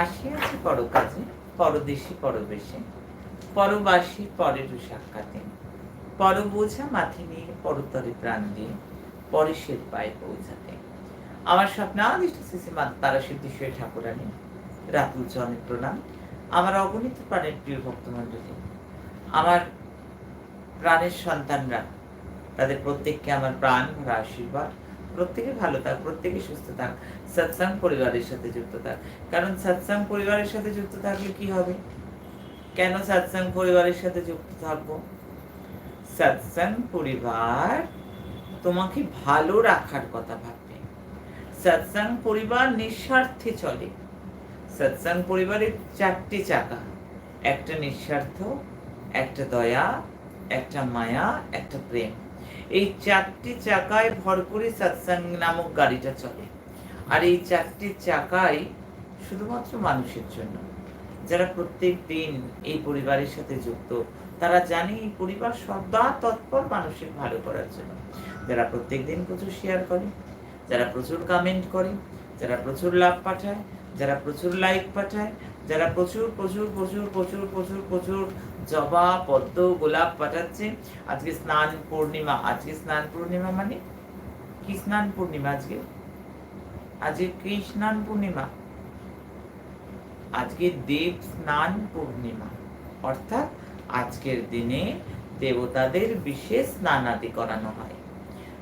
আসিয়াছি পরকাজে, পরদেশি পরবেশে, পরবাসী পরের সাক্ষাতে পর বোঝা মাথে নিয়ে, পরতরে প্রাণ দিয়ে পরেশের পায়ে পৌঁছাতে। আমার স্বপ্নাদিষ্ট মা তারা সিদ্ধেশ্বরী ঠাকুরানী রাতুল চরণে প্রণাম। আমার অগণিত প্রাণের প্রিয় ভক্তমণ্ডলী, আমার প্রাণের সন্তানরা, তাদের প্রত্যেককে আমার প্রাণ ভরা আশীর্বাদ প্রত্যেকে ভালো থাক, প্রত্যেকে সুস্থ থাক। সৎসাং পরিবারের সাথে যুক্ত থাক। কারণ সৎসাং পরিবারের সাথে যুক্ত থাকলে কি হবে? কেন সৎসাং পরিবারের সাথে যুক্ত থাকব? সৎসাং পরিবার তোমাকে ভালো রাখার কথা ভাববে। সৎসাং পরিবার নিঃস্বার্থে চলে। সৎসাং পরিবারের চারটি চাকা। একটা নিঃস্বার্থ, একটা দয়া, একটা মায়া, একটা প্রেম। এই চারটি চাকায় ভর করে সৎসাং নামক গাড়িটা চলে। আর এই চারটি চাকাই শুধুমাত্র মানুষের জন্য। যারা প্রত্যেক দিন এই পরিবারের সাথে যুক্ত, তারা জানে এই পরিবার সদা তৎপর মানুষের ভালো করার জন্য। যারা প্রত্যেক দিন প্রচুর শেয়ার করে, যারা প্রচুর কমেন্ট করে, যারা প্রচুর লাভ পাঠায়, যারা প্রচুর লাইক পাঠায়, যারা প্রচুর প্রচুর প্রচুর প্রচুর প্রচুর প্রচুর জবা, পদ্ম, গোলাপ পাঠাচ্ছে। আজকে স্নান পূর্ণিমা। আজকে স্নান পূর্ণিমা মানে? কি স্নান পূর্ণিমা আজকে? আজকে কি স্নান পূর্ণিমা? আজকে দেব স্নান পূর্ণিমা। অর্থাৎ আজকের দিনে দেবতাদের বিশেষ স্নানাদি করানো হয়।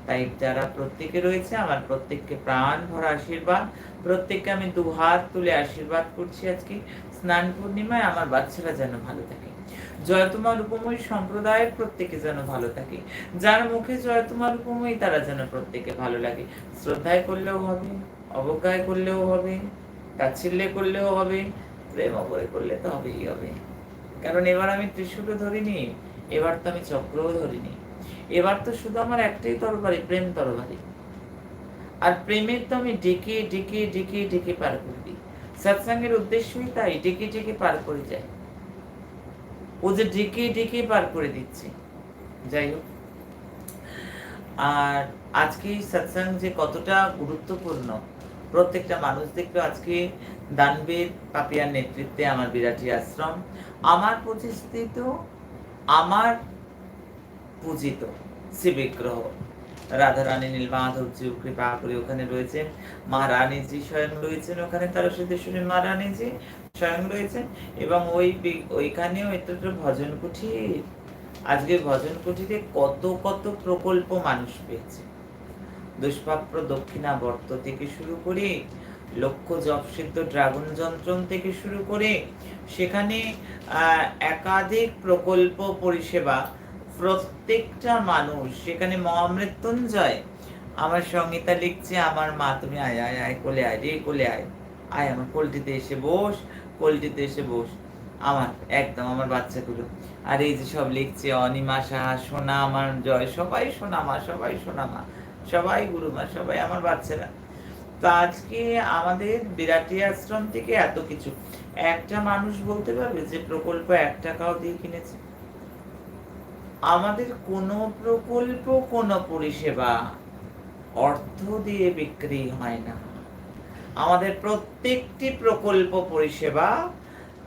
তাই যারা প্রত্যেকে রয়েছে, আমার প্রত্যেককে প্রাণ ভরা আশীর্বাদ। প্রত্যেককে আমি দু হাত তুলে আশীর্বাদ করছি আজকে স্নান পূর্ণিমায়। আমার বাচ্চারা যেন ভালো থাকে। জয়তুমা রূপময়ী সম্প্রদায়ের প্রত্যেকে যেন ভালো থাকে। যার মুখে জয়তুমা রূপময়ী তারা যেন প্রত্যেকে ভালো লাগে। শ্রদ্ধায় করলেও হবে, অবজ্ঞায় করলেও হবে, তাচ্ছিল্যে করলেও হবে, প্রেম করে করলে তো হবেই হবে। কারণ এবার আমি ত্রিশূলও ধরিনি, এবার তো আমি চক্রও ধরিনি। এবার তো শুধু আমার একটাই তরবারি, প্রেম তরবারি। আর প্রেমের তো আমি ডেকে ডেকে ডেকে ডেকে পার করে। দিই সৎসঙ্গের উদ্দেশ্যই তাই, ডেকে ডেকে পার করে যায় ও যে ডেকে ডেকে পার করে দিচ্ছে। যাই হোক। আর আজকে সৎসং যে কতটা গুরুত্বপূর্ণ, প্রত্যেকটা মানুষ দেখবে আজকে দানবীর, পাপিয়ার নেতৃত্বে আমার বিরাটি আশ্রম, আমার প্রতিষ্ঠিত আমার পূজিত শ্রীবিগ্রহ রাধারানী নীলমাধবজি কৃপা করে ওখানে রয়েছেন মহারানীজি স্বয়ং রয়েছেন ওখানে তারা সিদ্ধেশ্বরী মহারানীজি স্বয়ং রয়েছেন এবং ওই ওইখানেও তো ভজন কুঠির। আজকে ভজন কুঠিরে কত কত প্রকল্প মানুষ পেয়েছে। দুষ্প্রাপ্য দক্ষিণা বর্ত থেকে শুরু করে লক্ষ্য জপসিদ্ধ ড্রাগন যন্ত্রণ থেকে শুরু করে সেখানে একাধিক প্রকল্প পরিষেবা প্রত্যেকটা মানুষ, সেখানে মহামৃত্যুঞ্জয়। আমার সঙ্গীতা লিখছে, আমার মা, তুমি আয় আয় আয়, কোলে আয়, রে, কোলে আয়। আয়, আমার কোলটিতে এসে বস, কোলটিতে এসে বস। আমার, একদম, আমার বাচ্চাগুলো। আর এই যে সব লিখছে, অনিমা সাহা সোনা আমার জয়, সবাই সোনা মা, সবাই সোনা মা, সবাই গুরুমা সবাই আমার বাচ্চারা। তো আজকে আমাদের বিরাটি আশ্রম থেকে এত কিছু। একটা মানুষ বলতে পারবে যে প্রকল্প এক টাকাও দিয়ে কিনেছে? আমাদের কোনো প্রকল্প, কোনো পরিষেবা অর্থ দিয়ে বিক্রি হয় না। আমাদের প্রত্যেকটি প্রকল্প পরিষেবা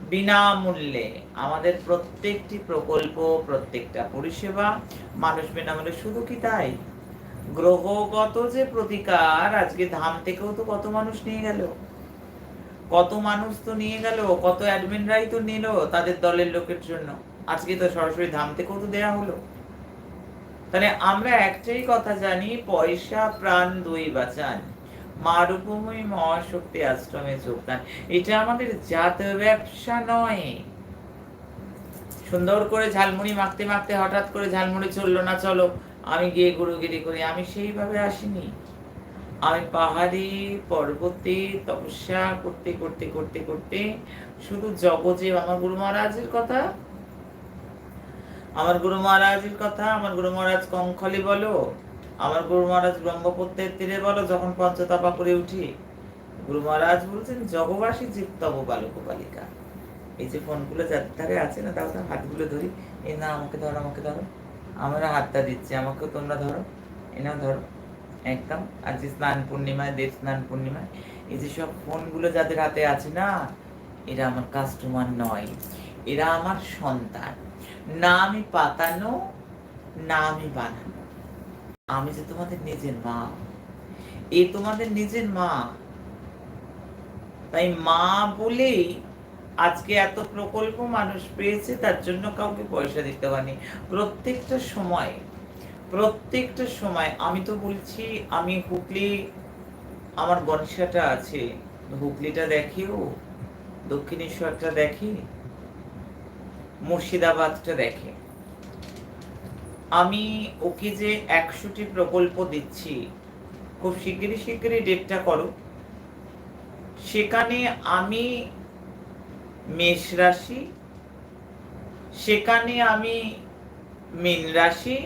বিনামূল্যে। আমাদের প্রত্যেকটি প্রকল্প, প্রত্যেকটা পরিষেবা মানুষ বিনামূল্যে। শুধু কি তাই? গ্রহগত যে প্রতিকার, আজকে ধাম থেকেও তো কত মানুষ নিয়ে গেল। কত মানুষ তো নিয়ে গেল, কত অ্যাডমিনরাই তো নিল তাদের দলের লোকের জন্য। আজকে তো সরাসরি ধাম থেকেও তো দেয়া হলো? তাহলে আমরা একটাই কথা জানি, পয়সা, প্রাণ, দুই বাঁচান। মারুভূমি মহাশক্তি আশ্রমে যোগদান। এটা আমাদের জাত ব্যবসা নয়। সুন্দর করে ঝালমুড়ি মাখতে মাখতে হঠাৎ করে ঝালমুড়ি চলল না, চলো। আমি গিয়ে গুরুগিরি করি। আমি সেইভাবে আসিনি। আমি পাহাড়ি পর্বতে তপস্যা করতে করতে করতে করতে শুধু জগজে আমার গুরু মহারাজের কথা আমার গুরু মহারাজের কথা, আমার গুরু মহারাজ কঙ্খলি বলো, আমার গুরু মহারাজ ব্রহ্মপুত্রের তীরে বলো, যখন পঞ্চতপা করে উঠি, গুরু মহারাজ বলছেন, জগবাসী জীব তব বালক বালিকা এই যে ফোনগুলো যাদের ধারে আছে না, তাও তার হাতগুলো ধরি। এই না, আমাকে ধরো আমাকে ধরো। আমরা হাতটা দিচ্ছি, আমাকেও তোমরা ধরো। এ না ধরো। একদম, আজ যে স্নান পূর্ণিমায়, দেব স্নান পূর্ণিমায়, এই যে সব ফোনগুলো যাদের হাতে আছে না, এরা আমার কাস্টমার নয়, এরা আমার সন্তান। না আমি পাতানো না আমি বানানো। আমি যে তোমাদের নিজের মা, এ তোমাদের নিজের মা। তাই মা বলেই আজকে এত প্রকল্প মানুষ পেয়েছে, তার জন্য কাউকে পয়সা দিতে হয়নি। প্রত্যেকটা সময় প্রত্যেকটা সময় আমি তো বলছি, আমি হুগলি, আমার গণেশাটা আছে। হুগলিটা দেখেও, দক্ষিণেশ্বরটা দেখে মুর্শিদাবাদটা দেখে। আমি ওকে যে একশোটি প্রকল্প দিচ্ছি, খুব শিগগিরই শিগগিরই ডেটটা করো। সেখানে আমি মেষ রাশি, সেখানে আমি মীন রাশি,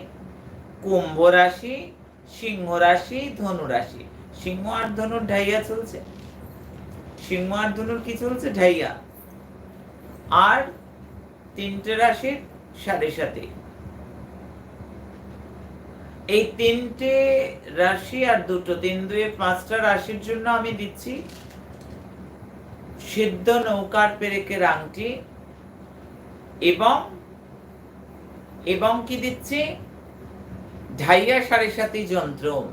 কুম্ভ রাশি, সিংহ রাশি, ধনু রাশি। সিংহ আর ধনুর ঢাইয়া চলছে। সিংহ আর ধনুর কি চলছে? ঢাইয়া। আর তিনটে রাশির সাড়ে সাথে। এই তিনটে রাশি আর দুটো, তিন দুয়ে পাঁচটা রাশির জন্য আমি দিচ্ছি সিদ্ধ নৌকার পেরেকের আংটি এবং এবং কি দিচ্ছি? ঢাইয়া সাড়ে সাতি যন্ত্রম।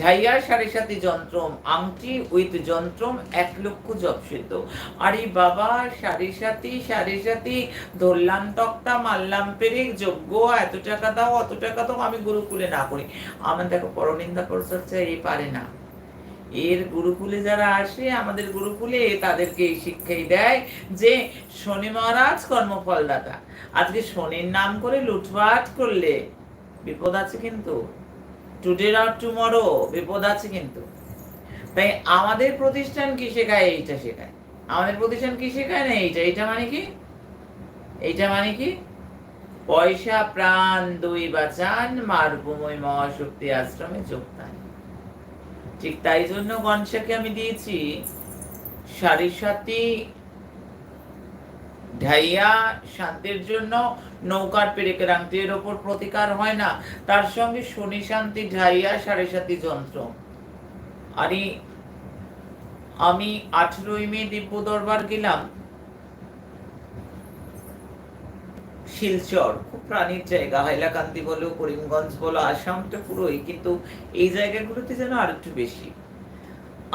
ঢাইয়া সাড়ে সাতি যন্ত্রম, আংটি উইথ যন্ত্রম, এক লক্ষ জপ সিদ্ধ। আরে বাবা সাড়ে সাতি সাড়ে সাতি ধরলাম তক্তা, মারলাম পেরেক, যোগ্য, এত টাকা দাও, অত টাকা দাও, আমি গুরুকুলে না করি আমার দেখো পরনিন্দা পরচর্চা এই পারে না। এর গুরুকুলে যারা আসে, আমাদের গুরুকুলে, তাদেরকে এই শিক্ষাই দেয় যে, শনি মহারাজ কর্মফলদাতা আজকে শনির নাম করে লুটপাট করলে, বিপদ আছে কিন্তু। টুডে আর টুমরো বিপদ আছে কিন্তু। তাই আমাদের প্রতিষ্ঠান কি শেখায়, এইটা শেখায়। আমাদের প্রতিষ্ঠান কি শেখায় না এইটা? এইটা মানে কি? এইটা মানে কি? পয়সা, প্রাণ, দুই বাঁচান মারবময় মহাশক্তি আশ্রমে যোগদান। ঠিক তাই জন্য গণসাকে আমি দিয়েছি সাড়ে সাতি ঢাইয়া শান্তির জন্য নৌকার পেরেকের আংটি এর ওপর প্রতিকার হয় না। তার সঙ্গে শনি শান্তি, ঢাইয়া সাড়ে সাতি যন্ত্র। আরে, আমি আঠেরোই মে দিব্য দরবার গেলাম। শিলচর, খুব প্রাণীর জায়গা, হাইলাকান্দি বলো, করিমগঞ্জ বলো আসামটা পুরোই, কিন্তু এই জায়গাগুলোতে যেন আর একটু বেশি।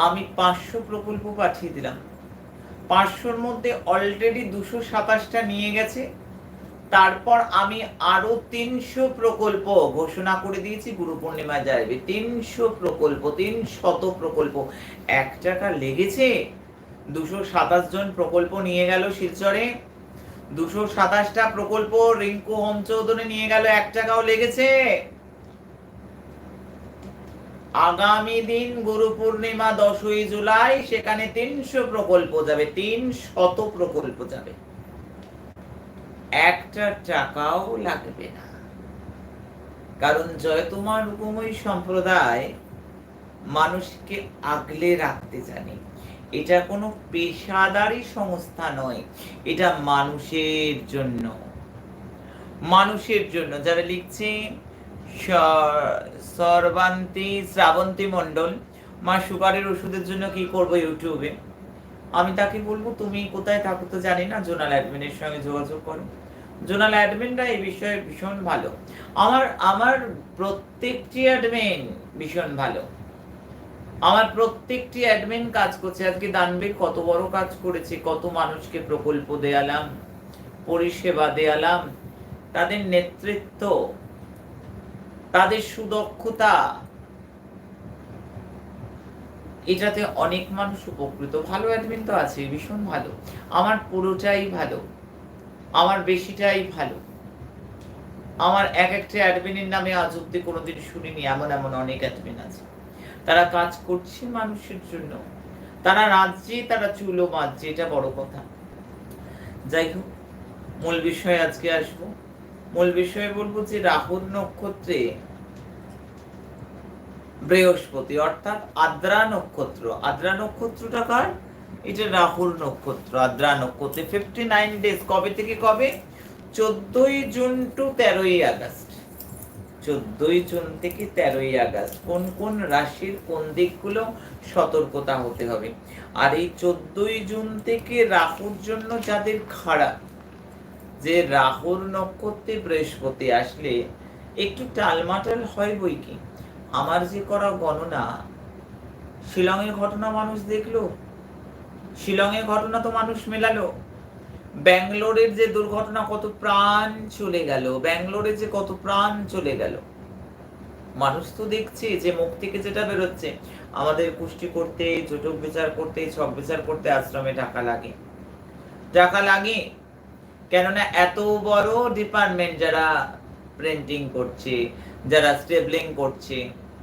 আমি পাঁচশো প্রকল্প পাঠিয়ে দিলাম। পাঁচশোর মধ্যে অলরেডি দুশো সাতাশটা নিয়ে গেছে। তারপর আমি আরও তিনশো প্রকল্প ঘোষণা করে দিয়েছি, গুরু পূর্ণিমা যাবে তিনশো প্রকল্প তিন শত প্রকল্প। এক টাকা লেগেছে। দুশো সাতাশ জন প্রকল্প নিয়ে গেল শিলচরে। দুশো সাতাশটা প্রকল্প রিঙ্কু হোম চৌধুরী নিয়ে গেল, এক টাকাও লেগেছে। আগামী দিন গুরু পূর্ণিমা দশই জুলাই, সেখানে তিনশো প্রকল্প যাবে তিন শত প্রকল্প যাবে। একটা টাকাও লাগবে না। কারণ জয় তোমার রূপময়ী সম্প্রদায় মানুষকে আগলে রাখতে জানে। এটা কোনো পেশাদারি সংস্থা নয়, এটা মানুষের জন্য। মানুষের জন্য। যারা লিখছে সর্বান্তি শ্রাবন্তী মণ্ডল, মা সুগারের ওষুধের জন্য কি করব ইউটিউবে আমি তাকে বলব, তুমি কোথায় থাকো তো জানি না, জোনাল অ্যাডমিনের সঙ্গে যোগাযোগ করো। জোনাল অ্যাডমিনরা এই বিষয়ে ভীষণ ভালো। আমার আমার প্রত্যেকটি অ্যাডমিন ভীষণ ভালো। আমার প্রত্যেকটি অ্যাডমিন কাজ করছে। আজকে দানবে কত বড় কাজ করেছে, কত মানুষকে প্রকল্প দেয়ালাম, পরিষেবা দেয়ালাম, তাদের নেতৃত্ব তাদের সুদক্ষতা। এটাতে অনেক মানুষ উপকৃত। ভালো অ্যাডমিন তো আছে, ভীষণ ভালো। আমার পুরোটাই ভালো। আমার বেশিটাই ভালো। আমার এক একটা অ্যাডমিনের নামে আজ অব্দি কোনোদিন শুনিনি, এমন এমন অনেক অ্যাডমিন আছে। তারা কাজ করছে মানুষের জন্য। তারা রাজ্যে তারা চুলো বাঁধছে এটা বড় কথা। যাই হোক, মূল বিষয়ে আজকে আসব। মূল বিষয়ে বলব যে রাহুল নক্ষত্রে বৃহস্পতি, অর্থাৎ আদ্রা নক্ষত্র। আদ্রা নক্ষত্রটা কার? এটা রাহুর নক্ষত্র, আদ্রা নক্ষত্রে। ফিফটি নাইন ডেজ কবে থেকে কবে? চোদ্দই জুন টু তেরোই আগস্ট। চোদ্দই জুন থেকে তেরোই আগস্ট। কোন কোন রাশির কোন দিকগুলো সতর্কতা হতে হবে? আর এই চোদ্দই জুন থেকে রাহুর জন্য যাদের খারাপ, যে রাহুর নক্ষত্রে বৃহস্পতি আসলে একটু টালমাটাল হয় বই কি? আমার যে করা গণনা, শিলংয়ের ঘটনা মানুষ দেখল? শিলংয়ের ঘটনা তো মানুষ মেলালো। ব্যাঙ্গালোরের যে দুর্ঘটনা, কত প্রাণ চলে গেল। ব্যাঙ্গালোরে যে কত প্রাণ চলে গেল। মানুষ তো দেখছে যে মুখ থেকে যেটা বেরোচ্ছে, আমাদের পুষ্টি করতে, জটক বিচার করতে, ছক বিচার করতে আশ্রমে টাকা লাগে। টাকা লাগে, কেননা এত বড় ডিপার্টমেন্ট যারা প্রিন্টিং করছে যারা স্টেবলিং করছে,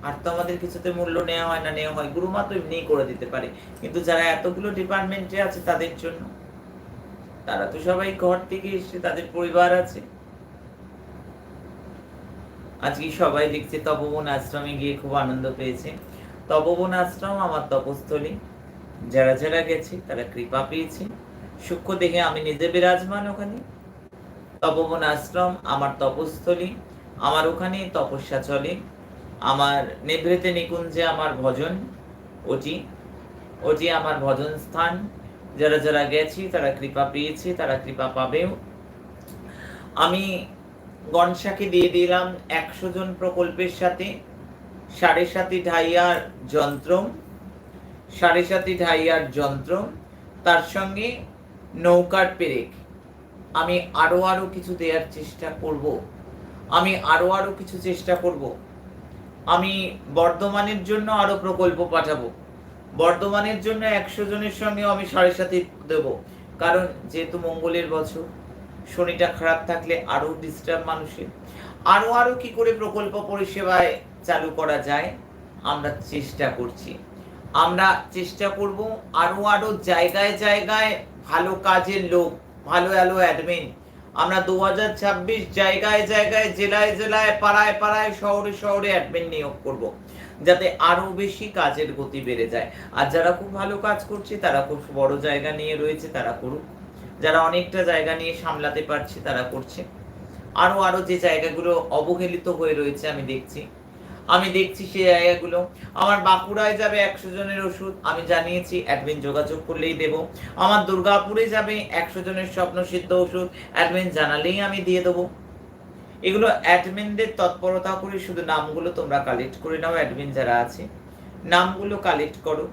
আর তো আমাদের কিছুতে মূল্য নেওয়া হয় না নেওয়া হয় গুরুমা তো এমনিই করে দিতে পারে। কিন্তু যারা এতগুলো ডিপার্টমেন্টে আছে তাদের জন্য, তারা তো সবাই ঘর থেকে এসে তাদের পরিবার আছে। আজকে সবাই দেখছে, তপবন আশ্রমে গিয়ে খুব আনন্দ পেয়েছে। তপবন আশ্রম আমার তপস্থলী। যারা যারা গেছে, তারা কৃপা পেয়েছে। সূক্ষ্ম দেখে আমি নিজে বিরাজমান ওখানে। তপবন আশ্রম আমার তপস্থলী। আমার ওখানে তপস্যা চলে। আমার নিভৃতে নিকুঞ্জে আমার ভজন, ওটি। ওটি আমার ভজন স্থান। যারা যারা গেছি, তারা কৃপা পেয়েছে, তারা কৃপা পাবেও। আমি গনসাকে দিয়ে দিলাম একশো জন প্রকল্পের সাথে। সাড়ে সাতি ঢাইয়ার যন্ত্র। সাড়ে সাতি ঢাইয়ার যন্ত্র। তার সঙ্গে নৌকার পেরেক। আমি আরও আরও কিছু দেওয়ার চেষ্টা করব। আমি আরও আরও কিছু চেষ্টা করব। আমি বর্ধমানের জন্য আরও প্রকল্প পাঠাবো। বর্ধমানের জন্য একশো জনের সঙ্গেও আমি সাড়ে সাথে দেবো। কারণ যেহেতু মঙ্গলের বছর, শনিটা খারাপ থাকলে আরও ডিস্টার্ব মানুষের আরও আরও কি করে প্রকল্প পরিষেবায় চালু করা যায়, আমরা চেষ্টা করছি। আমরা চেষ্টা করব আরও আরও জায়গায় জায়গায় ভালো কাজের লোক, ভালো ভালো অ্যাডমিন আমরা দু হাজার ছাব্বিশ জায়গায় জায়গায়, জেলায় জেলায়, পাড়ায় পাড়ায়, শহরে শহরে অ্যাডমিন নিয়োগ করব। যাতে আরও বেশি কাজের গতি বেড়ে যায়। আর যারা খুব ভালো কাজ করছে, তারা খুব বড় জায়গা নিয়ে রয়েছে, তারা করুক। যারা অনেকটা জায়গা নিয়ে সামলাতে পারছে, তারা করছে। আরও আরও যে জায়গাগুলো অবহেলিত হয়ে রয়েছে, আমি দেখছি। আমি দেখছি সেই জায়গাগুলো। আমার বাঁকুড়ায় যাবে একশো জনের ওষুধ, আমি জানিয়েছি অ্যাডমিন যোগাযোগ করলেই দেব। আমার দুর্গাপুরে যাবে একশো জনের স্বপ্ন সিদ্ধ ওষুধ অ্যাডমিন জানালেই আমি দিয়ে দেবো। এগুলো অ্যাডমিনদের তৎপরতা করে শুধু নামগুলো তোমরা কালেক্ট করে নাও অ্যাডমিন যারা আছে। নামগুলো কালেক্ট করো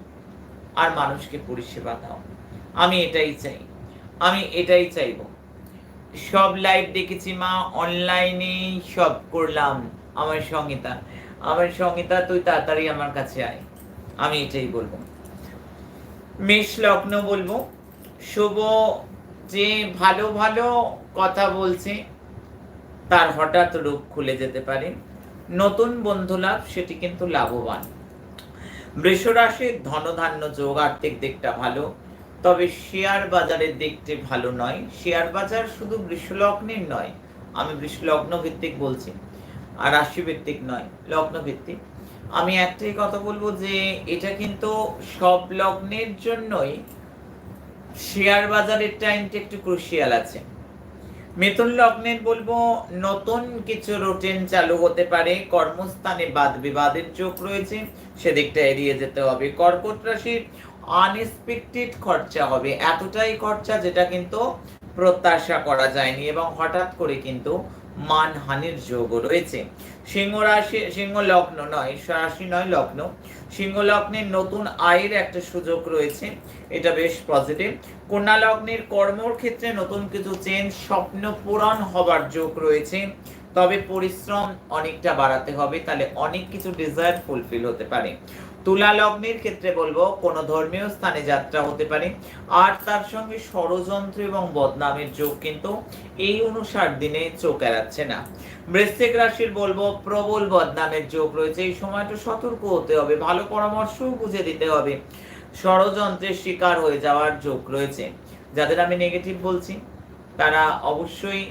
আর মানুষকে পরিষেবা দাও। আমি এটাই চাই। আমি এটাই চাইব। সব লাইভ দেখেছি মা অনলাইনে সব করলাম আমার সঙ্গীতা আমার সঙ্গীতা, তুই তাড়াতাড়ি আমার কাছে আয়। আমি এটাই বলব। মেষ লগ্ন বলব। শুভ যে ভালো ভালো কথা বলছে, তার হঠাৎ রূপ খুলে যেতে পারে। নতুন বন্ধু লাভ, সেটি কিন্তু লাভবান। বৃষ ধনধান্য যোগ আর্থিক দিকটা ভালো, তবে শেয়ার বাজারের দিকটি ভালো নয়। শেয়ার বাজার শুধু বৃষলগ্নের নয়, আমি বৃষলগ্ন ভিত্তিক বলছি। আর রাশিভিত্তিক নয় লগ্ন ভিত্তিক আমি একটাই কথা বলব যে এটা কিন্তু সব লগ্নের জন্যই শেয়ার বাজারের টাইমটা একটু ক্রুশিয়াল আছে। মিথুন লগ্নের বলব, নতুন কিছু রুটিন চালু হতে পারে, কর্মস্থানে বাদ বিবাদের চোখ রয়েছে, সেদিকটা এড়িয়ে যেতে হবে। কর্কট রাশির আনএক্সপেক্টেড খরচা হবে, এতটাই খরচা যেটা কিন্তু প্রত্যাশা করা যায়নি এবং হঠাৎ করে কিন্তু মানহানির যোগও রয়েছে। সিংহ রাশি, সিংহ লগ্ন নয় রাশি নয়, লগ্ন। সিংহ লগ্নের নতুন আয়ের একটা সুযোগ রয়েছে, এটা বেশ পজিটিভ কন্যা লগ্নের কর্মর ক্ষেত্রে নতুন কিছু চেঞ্জ স্বপ্ন পূরণ হবার যোগ রয়েছে। তবে পরিশ্রম অনেকটা বাড়াতে হবে, তাহলে অনেক কিছু ডিজায়ার ফুলফিল হতে পারে। তুলা লগ্নের ক্ষেত্রে বলব, কোন ধর্মীয় স্থানে যাত্রা হতে পারে। আর তার সঙ্গে ষড়যন্ত্র এবং বদনামের যোগ কিন্তু এই অনুসার দিনে চোখ এড়াচ্ছে না। বৃশ্চিক রাশির বলব, প্রবল বদনামের যোগ রয়েছে। এই সময়টা সতর্ক হতে হবে, ভালো পরামর্শও বুঝে দিতে হবে। ষড়যন্ত্রের শিকার হয়ে যাওয়ার যোগ রয়েছে। যাদের আমি নেগেটিভ বলছি, তারা অবশ্যই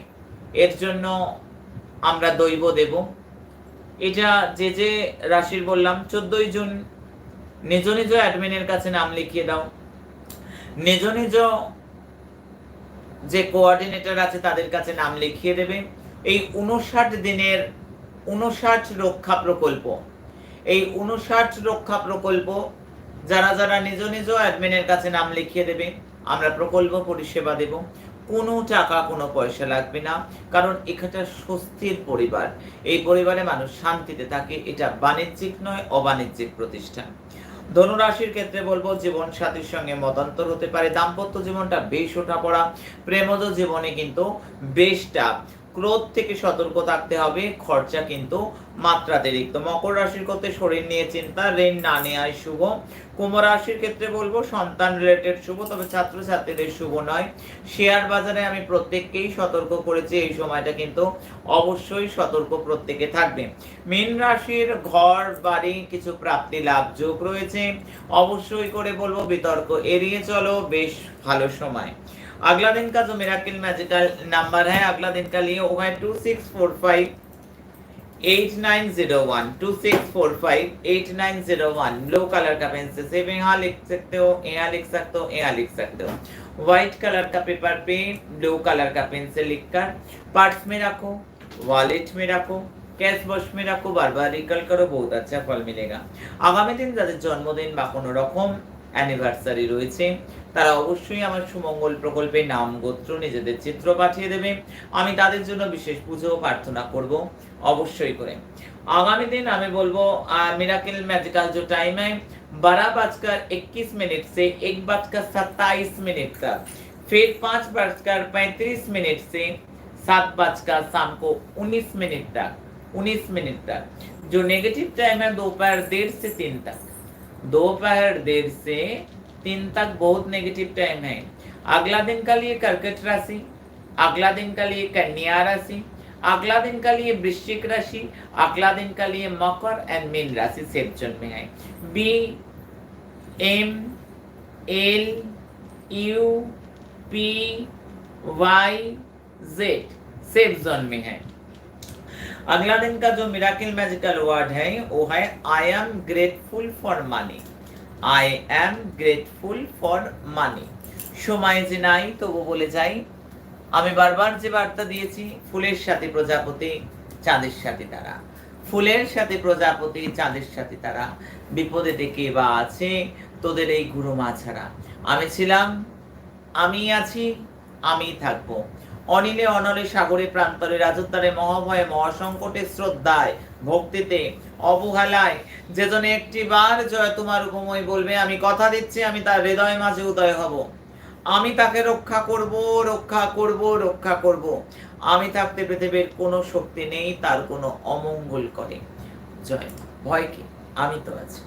এর জন্য আমরা দৈব দেব। এটা যে যে রাশির বললাম, চোদ্দই জুন নিজ নিজ অ্যাডমিনের কাছে নাম লিখিয়ে দাও। নিজ নিজ যে কোঅর্ডিনেটর আছে তাদের কাছে নাম লিখিয়ে দেবে। এই উনষাট দিনের উনষাট রক্ষা প্রকল্প, এই উনষাট রক্ষা প্রকল্প যারা যারা নিজ নিজ অ্যাডমিনের কাছে নাম লিখিয়ে দেবে, আমরা প্রকল্প পরিষেবা দেব। কোনো টাকা, কোনো পয়সা লাগবে না, কারণ এখানটা স্বস্তির পরিবার। এই পরিবারে মানুষ শান্তিতে থাকে, এটা বাণিজ্যিক নয়, অবাণিজ্যিক প্রতিষ্ঠান। ধনুরাশির ক্ষেত্রে বলব, জীবন সাথীর সঙ্গে মতান্তর হতে পারে। দাম্পত্য জীবনটা বেশ ওঠা পড়া প্রেমজ জীবনে কিন্তু বেশটা ক্রোধ থেকে সতর্ক থাকতে হবে, খরচা কিন্তু মাত্রাতিরিক্ত। মকর রাশির ক্ষেত্রে শরীর নিয়ে চিন্তা, ঋণ না নেওয়াই শুভ। কুম্ভ রাশির ক্ষেত্রে বলব, সন্তান রিলেটেড শুভ, তবে ছাত্রছাত্রীদের শুভ নয়। শেয়ার বাজারে আমি প্রত্যেককেই সতর্ক করেছি, এই সময়টা কিন্তু অবশ্যই সতর্ক প্রত্যেকে থাকবে। মীন রাশির ঘর, বাড়ি, কিছু প্রাপ্তি, লাভ, যোগ রয়েছে। অবশ্যই করে বলব, বিতর্ক এড়িয়ে চলো, বেশ ভালো সময়। अगला दिन का जो मिराकिल मैजिकल नंबर है अगला दिन का लिए वो है two six four five eight nine zero one two six four five eight nine zero one blue colour का पेन से सिर्फ यहाँ लिख सकते हो यहाँ लिख सकते हो यहाँ लिख सकते हो व्हाइट कलर का पेपर पे ब्लू कलर का पेन से लिखकर पर्स में रखो वॉलेट में रखो ক্যাশ বক্স মে রাখো বারবার রিকল করো বহুত আচ্ছা ফল মিলেগা আগামী দিন যাদের জন্মদিন বা কোনো রকম অ্যানিভার্সারি রয়েছে তারা অবশ্যই আমার সুমঙ্গল প্রকল্পে নাম গোত্র নিজেদের চিত্র পাঠিয়ে দেবে আমি তাদের জন্য বিশেষ পুজো ও প্রার্থনা করব অবশ্যই করে आगामी दिन हमें बोलबो मिराकिल मैजिकल जो टाइम है बारह बजकर इक्कीस मिनट से एक बजकर सत्ताईस मिनट तक फिर पाँच बजकर पैंतीस मिनट से सात बजकर शाम को उन्नीस मिनट तक उन्नीस मिनट तक जो नेगेटिव टाइम है दोपहर डेढ़ से तीन तक दोपहर डेढ़ से तीन तक बहुत नेगेटिव टाइम है। अगला दिन का लिए कर्कट राशि, अगला दिन का लिए कन्या राशि, अगला दिन का लिए वृश्चिक राशि, अगला दिन का लिए मकर एंड मीन राशि सेफ़ जोन में है। B M L U P Y Z safe zone में है। अगला दिन का जो मिराकिल मैजिकल वर्ड है, वो है I am grateful for money I am grateful for money সময় যে নাই, তবু বলে যাই, আমি বারবার যে বার্তা দিয়েছি, ফুলের সাথে প্রজাপতি, চাঁদের সাথে তারা। ফুলের সাথে প্রজাপতি, চাঁদের সাথে তারা। বিপদে কে বা আছে, তোদের এই গুরু মা ছাড়া আমি ছিলাম আমি আছি আমি থাকব। অনিলে অনলে সাগরে প্রান্তরে রাজত্বারে মহাভয়ে মহাসংকটে শ্রদ্ধায় ভক্তিতে অবহেলায়। যেজনে একটি বার জয় তোমার উপময় বলবে, আমি কথা দিচ্ছি, আমি তার হৃদয় মাঝে উদয় হব। আমি তাকে রক্ষা করব রক্ষা করব রক্ষা করব। আমি থাকতে পৃথিবীর কোনো শক্তি নেই, তার কোনো অমঙ্গল করে। জয়। ভয় কি? আমি তো আছি।